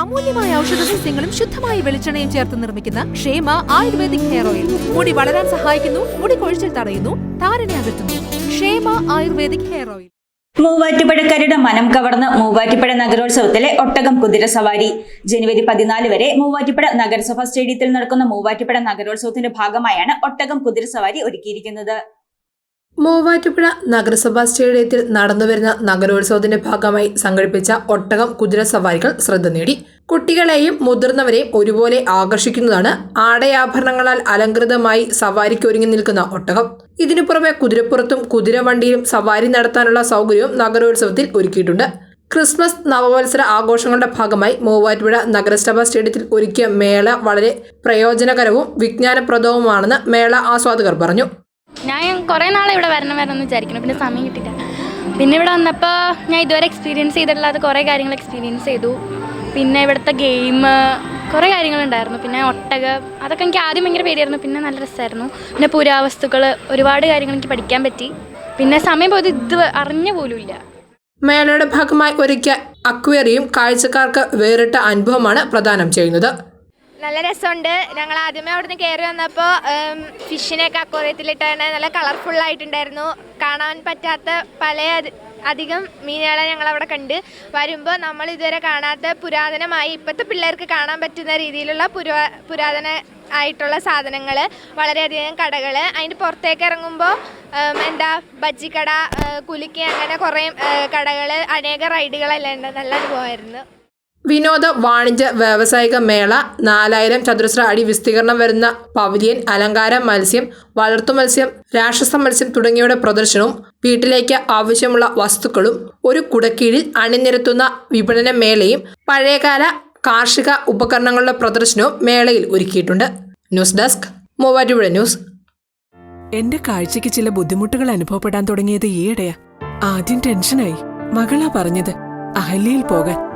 അമൂല്യമായ ഔഷധ സസ്യങ്ങളും ശുദ്ധമായ വെളിച്ചെണ്ണയും ചേർത്ത് നിർമ്മിക്കുന്ന ക്ഷേമ ആയുർവേദിക് ഹെയർ ഓയിൽ. മുടി വളരാൻ സഹായിക്കുന്നു മുടി കൊഴിച്ചിൽ തടയുന്നു താരനെ അകറ്റുന്നു. ക്ഷേമ ആയുർവേദിക് ഹെയർ ഓയിൽ. മൂവാറ്റുപുഴക്കാരുടെ മനം കവർന്ന് മൂവാറ്റുപുഴ നഗരോത്സവത്തിലെ ഒട്ടകം കുതിര സവാരി. ജനുവരി പതിനാല് വരെ മൂവാറ്റുപുഴ നഗരസഭാ സ്റ്റേഡിയത്തിൽ നടക്കുന്ന മൂവാറ്റുപുഴ നഗരോത്സവത്തിന്റെ ഭാഗമായാണ് ഒട്ടകം കുതിര സവാരി ഒരുക്കിയിരിക്കുന്നത്. മൂവാറ്റുപുഴ നഗരസഭാ സ്റ്റേഡിയത്തിൽ നടന്നുവരുന്ന നഗരോത്സവത്തിന്റെ ഭാഗമായി സംഘടിപ്പിച്ച ഒട്ടകം കുതിര സവാരികൾ ശ്രദ്ധ നേടി. കുട്ടികളെയും മുതിർന്നവരെയും ഒരുപോലെ ആകർഷിക്കുന്നതാണ് ആടയാഭരണങ്ങളാൽ അലങ്കൃതമായി സവാരിക്ക് ഒരുങ്ങി നിൽക്കുന്ന ഒട്ടകം. ഇതിനു പുറമെ കുതിരപ്പുറത്തും കുതിരവണ്ടിയിലും സവാരി നടത്താനുള്ള സൗകര്യവും നഗരോത്സവത്തിൽ ഒരുക്കിയിട്ടുണ്ട്. ക്രിസ്മസ് നവവത്സര ആഘോഷങ്ങളുടെ ഭാഗമായി മൂവാറ്റുപുഴ നഗരസഭാ സ്റ്റേഡിയത്തിൽ ഒരുക്കിയ മേള വളരെ പ്രയോജനകരവും വിജ്ഞാനപ്രദവുമാണെന്ന് മേള ആസ്വാദകർ പറഞ്ഞു. ഞാൻ കുറേ നാളെ ഇവിടെ വരണം വരണം എന്ന് വിചാരിക്കുന്നു. പിന്നെ സമയം കിട്ടില്ല പിന്നെ ഇവിടെ വന്നപ്പോൾ ഞാൻ ഇതുവരെ എക്സ്പീരിയൻസ് ചെയ്തിട്ടില്ലാത്ത കുറേ കാര്യങ്ങൾ എക്സ്പീരിയൻസ് ചെയ്തു. പിന്നെ ഇവിടുത്തെ ഗെയിം കുറേ കാര്യങ്ങളുണ്ടായിരുന്നു. പിന്നെ ഒട്ടകം അതൊക്കെ എനിക്ക് ആദ്യം ഭയങ്കര പേടിയായിരുന്നു. പിന്നെ നല്ല രസമായിരുന്നു. പിന്നെ പുരാവസ്തുക്കൾ ഒരുപാട് കാര്യങ്ങൾ എനിക്ക് പഠിക്കാൻ പറ്റി. പിന്നെ സമയം പോയത് ഇത് അറിഞ്ഞ പോലുമില്ല മേളയുടെ ഭാഗമായി ഒരുക്കിയ അക്വേറിയം കാഴ്ചക്കാർക്ക് വേറിട്ട അനുഭവമാണ് പ്രദാനം ചെയ്യുന്നത്. നല്ല രസമുണ്ട്. ഞങ്ങൾ ആദ്യമേ അവിടുന്ന് കയറി വന്നപ്പോൾ ഫിഷിനെയൊക്കെ അക്വറിയത്തിലിട്ടാണ് നല്ല കളർഫുൾ ആയിട്ടുണ്ടായിരുന്നു. കാണാൻ പറ്റാത്ത പല അധി- അധികം മീനുകളെ ഞങ്ങൾ അവിടെ കണ്ട്. വരുമ്പോൾ നമ്മൾ ഇതുവരെ കാണാത്ത പുരാതനമായി ഇപ്പോഴത്തെ പിള്ളേർക്ക് കാണാൻ പറ്റുന്ന രീതിയിലുള്ള പുരാ പുരാതന ആയിട്ടുള്ള സാധനങ്ങൾ വളരെയധികം കടകൾ അതിന്റെ പുറത്തേക്ക് ഇറങ്ങുമ്പോൾ എന്താ ബജ്ജിക്കട കുലുക്കി അങ്ങനെ കുറേ കടകൾ അനേക റൈഡുകളെല്ലാം ഉണ്ട്. നല്ല അനുഭവമായിരുന്നു വിനോദ വാണിജ്യ വ്യാവസായിക മേള നാലായിരം ചതുരശ്ര അടി വിസ്തീർണം വരുന്ന പവലിയൻ അലങ്കാര മത്സ്യം വളർത്തു മത്സ്യം രാക്ഷസ മത്സ്യം തുടങ്ങിയവയുടെ പ്രദർശനവും വീട്ടിലേക്ക് ആവശ്യമുള്ള വസ്തുക്കളും ഒരു കുടക്കീഴിൽ അണിനിരത്തുന്ന വിപണന മേളയും പഴയകാല കാർഷിക ഉപകരണങ്ങളുടെ പ്രദർശനവും മേളയിൽ ഒരുക്കിയിട്ടുണ്ട്. News desk Muvattupuzha news. എന്റെ കാഴ്ചയ്ക്ക് ചില ബുദ്ധിമുട്ടുകൾ അനുഭവപ്പെടാൻ തുടങ്ങിയത് ഈയിടെയാ. ആദ്യം ടെൻഷനായി. മകളാ പറഞ്ഞത് അഹല്യയിൽ പോകാൻ.